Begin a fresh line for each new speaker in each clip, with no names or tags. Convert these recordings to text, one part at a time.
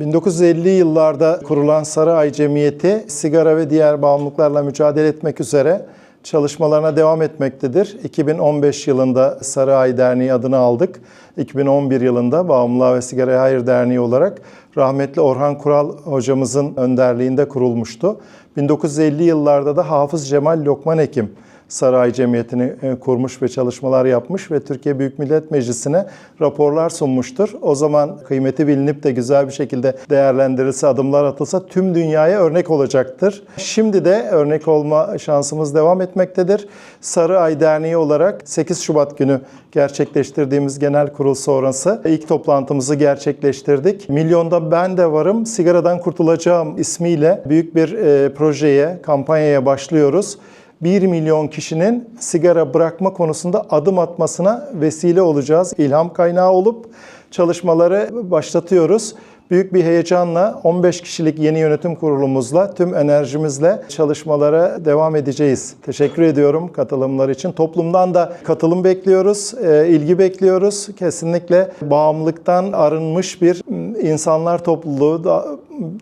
1950 yıllarda kurulan Sarıay Cemiyeti sigara ve diğer bağımlılıklarla mücadele etmek üzere çalışmalarına devam etmektedir. 2015 yılında Sarıay Derneği adını aldık. 2011 yılında Bağımlılığa ve Sigaraya Hayır Derneği olarak rahmetli Orhan Kural hocamızın önderliğinde kurulmuştu. 1950 yıllarda da Hafız Cemal Lokman Hekim Saray Cemiyeti'ni e, kurmuş ve çalışmalar yapmış ve Türkiye Büyük Millet Meclisi'ne raporlar sunmuştur. O zaman kıymeti bilinip de güzel bir şekilde değerlendirilse, adımlar atılsa tüm dünyaya örnek olacaktır. Şimdi de örnek olma şansımız devam etmektedir. Sarı Ay Derneği olarak 8 Şubat günü gerçekleştirdiğimiz genel kurul sonrası ilk toplantımızı gerçekleştirdik. Milyonda ben de varım, sigaradan kurtulacağım ismiyle büyük bir e, projeye, kampanyaya başlıyoruz. 1 milyon kişinin sigara bırakma konusunda adım atmasına vesile olacağız. İlham kaynağı olup çalışmaları başlatıyoruz. Büyük bir heyecanla 15 kişilik yeni yönetim kurulumuzla tüm enerjimizle çalışmalara devam edeceğiz. Teşekkür ediyorum katılımlar için. Toplumdan da katılım bekliyoruz, e, ilgi bekliyoruz. Kesinlikle bağımlılıktan arınmış bir insanlar topluluğu da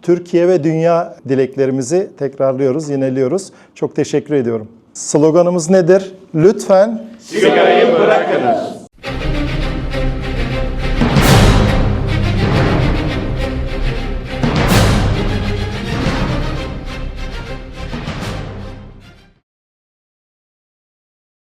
Türkiye ve dünya dileklerimizi tekrarlıyoruz, yineliyoruz. Çok teşekkür ediyorum. Sloganımız nedir? Lütfen
Sigarayı bırakınız.